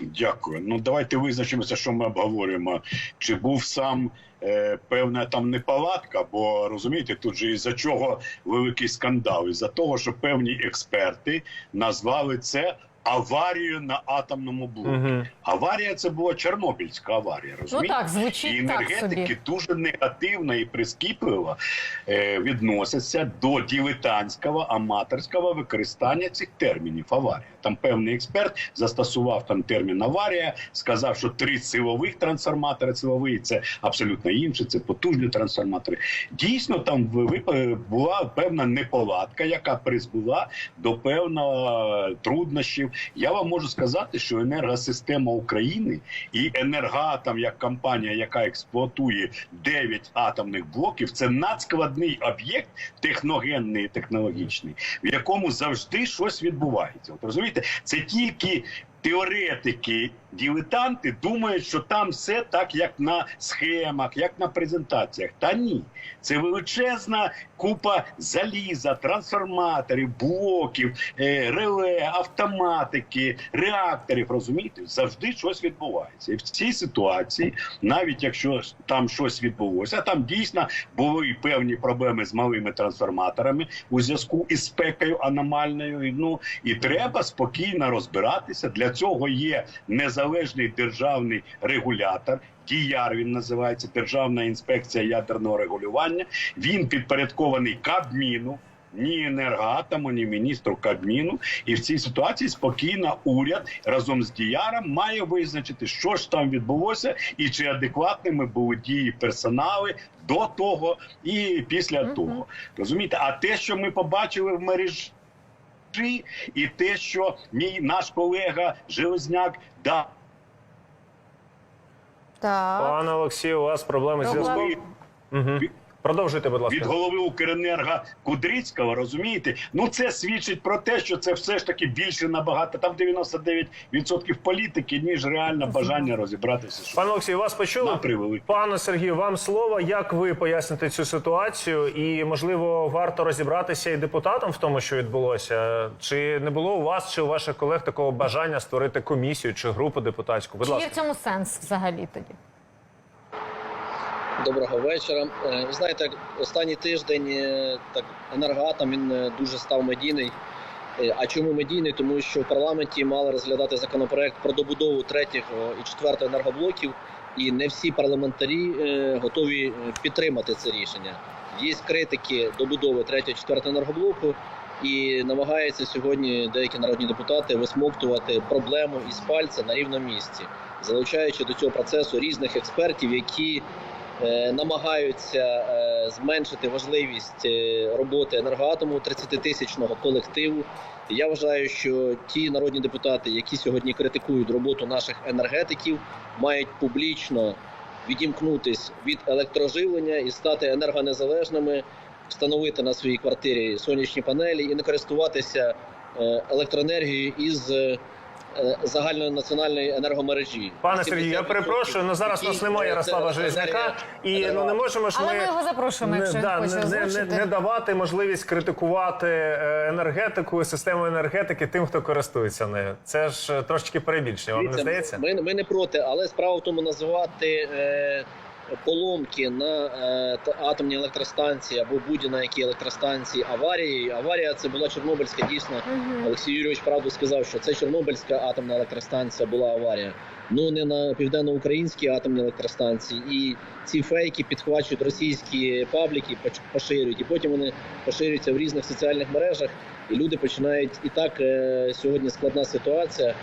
Дякую. Ну давайте визначимося, що ми обговорюємо. Чи був сам е, певна там неполадка? Бо розумієте, тут же із-за чого великий скандал? Із-за того, що певні експерти назвали це аварією на атомному блоку. Угу. Аварія це була Чорнобильська аварія. Ну Розумієте? так, І звучить так енергетики собі. дуже негативно і прискіпливо е, відносяться до дилетантського аматорського використання цих термінів аварія. Там певний експерт застосував там термін аварія, сказав, що три силових трансформатори силовий це абсолютно інше, це потужні трансформатори. Дійсно, там в- була певна неполадка, яка призвела до певного труднощів. Я вам можу сказати, що енергосистема України і енергоатом, як компанія, яка експлуатує 9 атомних блоків, це надскладний об'єкт, техногенний технологічний, в якому завжди щось відбувається. От розумієте, це тільки. Теоретики, дилетанти думають, що там все так, як на схемах, як на презентаціях. Та ні, це величезна купа заліза, трансформаторів, блоків, е, реле, автоматики, реакторів. Розумієте, завжди щось відбувається. І в цій ситуації, навіть якщо там щось відбулося, там дійсно були певні проблеми з малими трансформаторами у зв'язку із спекою аномальною. Ну і треба спокійно розбиратися. Для цього є незалежний державний регулятор. ДІЯР він називається Державна інспекція ядерного регулювання. Він підпорядкований Кабміну. Ні енергоатому, ні міністру Кабміну, і в цій ситуації спокійно уряд разом з діяром має визначити, що ж там відбулося, і чи адекватними були дії персонали до того і після Мгм. того. Розумієте, а те, що ми побачили в мережі, і те, що мій наш колега Железняк да Так. Пане Олексію, у вас проблеми зі зв'язку. Угу. Продовжуйте, будь ласка. від голови Укренерго Кудрицького, розумієте? Ну це свідчить про те, що це все ж таки більше набагато. Там 99% політики, ніж реально бажання розібратися. Пане Олексію, вас почули? превеликий. Пане Сергію, вам слово. Як ви поясните цю ситуацію? І можливо, варто розібратися і депутатам в тому, що відбулося? Чи не було у вас чи у ваших колег такого бажання створити комісію чи групу депутатську? Будь Чи є в цьому сенс взагалі тоді? Доброго вечора. Е, Ви знаєте, останній тиждень е, так енергоатом він е, дуже став медійний. А чому медійний? Тому що в парламенті мали розглядати законопроект про добудову третього і четвертого енергоблоків, і не всі парламентарі готові підтримати це рішення. Є критики добудови третього і четвертого енергоблоку, і намагаються сьогодні деякі народні депутати висмоктувати проблему із пальця на рівному місці, залучаючи до цього процесу різних експертів, які намагаються е, зменшити важливість е, роботи енергоатому 30-тисячного колективу. Я вважаю, що ті народні депутати, які сьогодні критикують роботу наших енергетиків, мають публічно відімкнутись від електроживлення і стати енергонезалежними, встановити на своїй квартирі сонячні панелі і не користуватися е, електроенергією із е, е, загальнонаціональної енергомережі. Пане Сергію, я перепрошую, але зараз у нас немає Ярослава це Железняка, і ну не можемо ж ми. Але ми його запрошуємо, не, якщо да, він хоче не, не, не, озвучити. не давати можливість критикувати е, енергетику, систему енергетики тим, хто користується нею. Це ж е, трошечки перебільшення, вам не Дивіться, здається? Ми, ми не проти, але справа в тому називати е, поломки на е, атомній електростанції або будь-на якій електростанції аварією. Аварія це була Чорнобильська дійсно. Мгм. Олексій Юрійович правду сказав, що це Чорнобильська атомна електростанція була аварія. Ну не на південноукраїнській атомній електростанції. І ці фейки підхвачують російські пабліки, поширюють, і потім вони поширюються в різних соціальних мережах. І люди починають і так е, сьогодні складна ситуація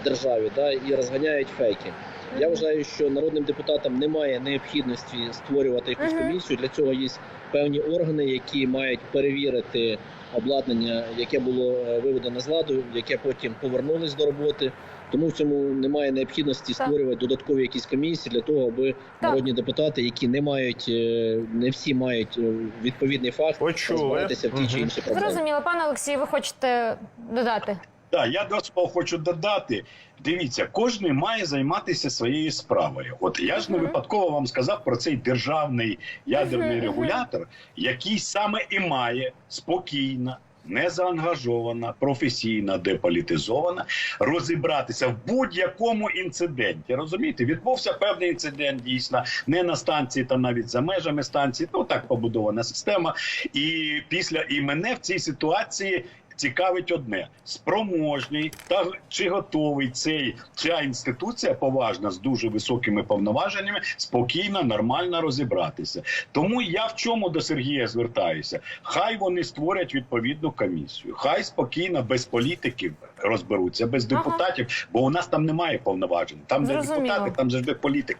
в державі, да, і розганяють фейки. Я вважаю, що народним депутатам немає необхідності створювати якусь комісію. Для цього є певні органи, які мають перевірити обладнання, яке було е, виведено з ладу, яке потім повернулось до роботи. Тому в цьому немає необхідності Так. створювати додаткові якісь комісії для того, аби народні депутати, які не мають, е, не всі мають е, відповідний Почули. розбиратися в ті чи інші проблеми. Зрозуміло, пане Олексію, ви хочете додати? Так, я до свого хочу додати. Дивіться, кожен має займатися своєю справою. От я ж не випадково вам сказав про цей державний ядерний регулятор, який саме і має спокійно не заангажована, професійна, деполітизована, розібратися в будь-якому інциденті. Розумієте, відбувся певний інцидент дійсно не на станції, та навіть за межами станції. Ну так побудована система. І після і мене в цій ситуації. Цікавить одне спроможний та чи готовий цей ця інституція поважна з дуже високими повноваженнями спокійно, нормально розібратися. Тому я в чому до Сергія звертаюся? Хай вони створять відповідну комісію. Хай спокійно, без політиків розберуться, без Ага. депутатів, бо у нас там немає повноважень. Там де депутати, там завжди політик.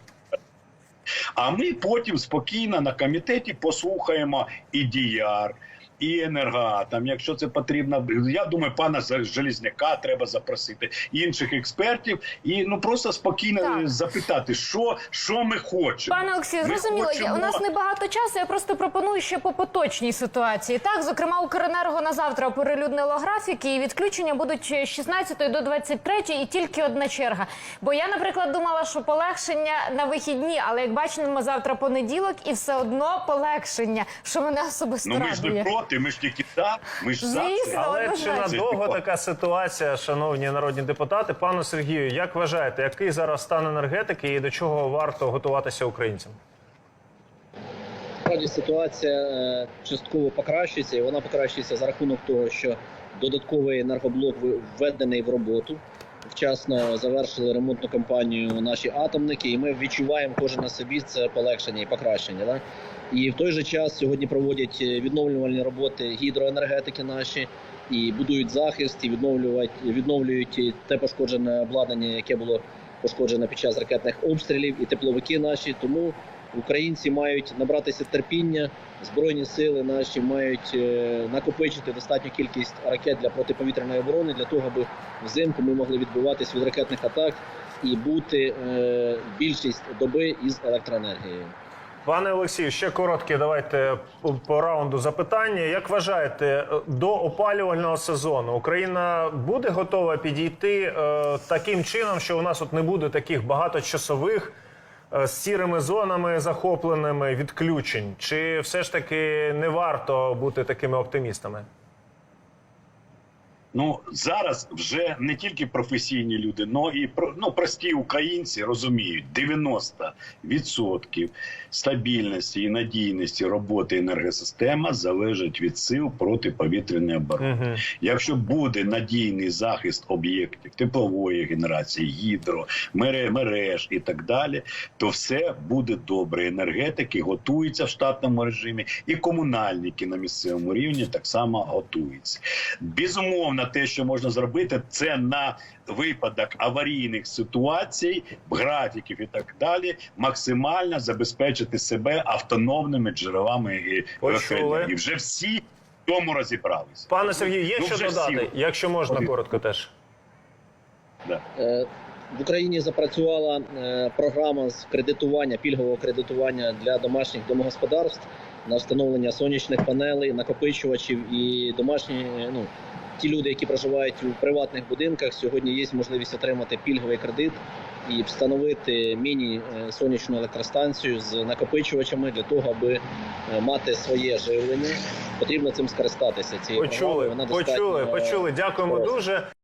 А ми потім спокійно на комітеті послухаємо і діяр. І енергоатом, якщо це потрібно, я думаю, пана Желізняка треба запросити інших експертів і ну просто спокійно Так. запитати, що, що ми хочемо. Пане Олексію, зрозуміло, я- у нас хочемо- небагато часу. Я просто пропоную ще по поточній ситуації. Так, зокрема, Укренерго на завтра оприлюднило графіки, і відключення будуть з 16 до 23, і тільки одна черга. Бо я, наприклад, думала, що полегшення на вихідні, але як бачимо, завтра понеділок, і все одно полегшення, що мене особисто Ну ми ж не радує. Проти, ми ж тільки за, ми ж за Звісно. це. Але чи однозначно. надовго така ситуація, шановні народні депутати? Пане Сергію, як вважаєте, який зараз стан енергетики і до чого варто готуватися українцям? Справді ситуація е, частково покращується, і вона покращується за рахунок того, що додатковий енергоблок введений в роботу. Вчасно завершили ремонтну кампанію наші атомники, і ми відчуваємо кожен на собі це полегшення і покращення. Да? І в той же час сьогодні проводять е, відновлювальні роботи гідроенергетики наші і будують захист, і відновлюють, відновлюють і те пошкоджене обладнання, яке було пошкоджене під час ракетних обстрілів, і тепловики наші. Тому українці мають набратися терпіння, збройні сили наші мають е, накопичити достатню кількість ракет для протиповітряної оборони для того, аби взимку ми могли відбиватись від ракетних атак і бути е, більшість доби із електроенергією. Пане Олексію, ще коротке, давайте по- раунду запитання. Як вважаєте, е, до опалювального сезону Україна буде готова підійти е, таким чином, що у нас от не буде таких багаточасових з сірими зонами захопленими відключень? Чи все ж таки не варто бути такими оптимістами? Ну зараз вже не тільки професійні люди, но і ну, прості українці розуміють 90% стабільності і надійності роботи енергосистеми залежить від сил протиповітряної оборони. Угу. Якщо буде надійний захист об'єктів теплової генерації, гідро, мереж і так далі, то все буде добре. Енергетики готуються в штатному режимі, і комунальники на місцевому рівні так само готуються. Безумовно, те, що можна зробити, це на випадок аварійних ситуацій, графіків і так далі, максимально забезпечити себе автономними джерелами і електроенергії. Вже всі в тому розібралися. Пане Сергію, є Ну, що додати, всі. якщо можна коротко теж. Да. Е, В Україні запрацювала е, програма з кредитування, пільгового кредитування для домашніх домогосподарств на встановлення сонячних панелей, накопичувачів і домашні. е, Ну ті люди, які проживають у приватних будинках, сьогодні є можливість отримати пільговий кредит і встановити міні-сонячну електростанцію з накопичувачами для того, аби е, мати своє живлення. Потрібно цим скористатися. Цією. Почули, Вона почули, е, почули. Дякуємо дуже.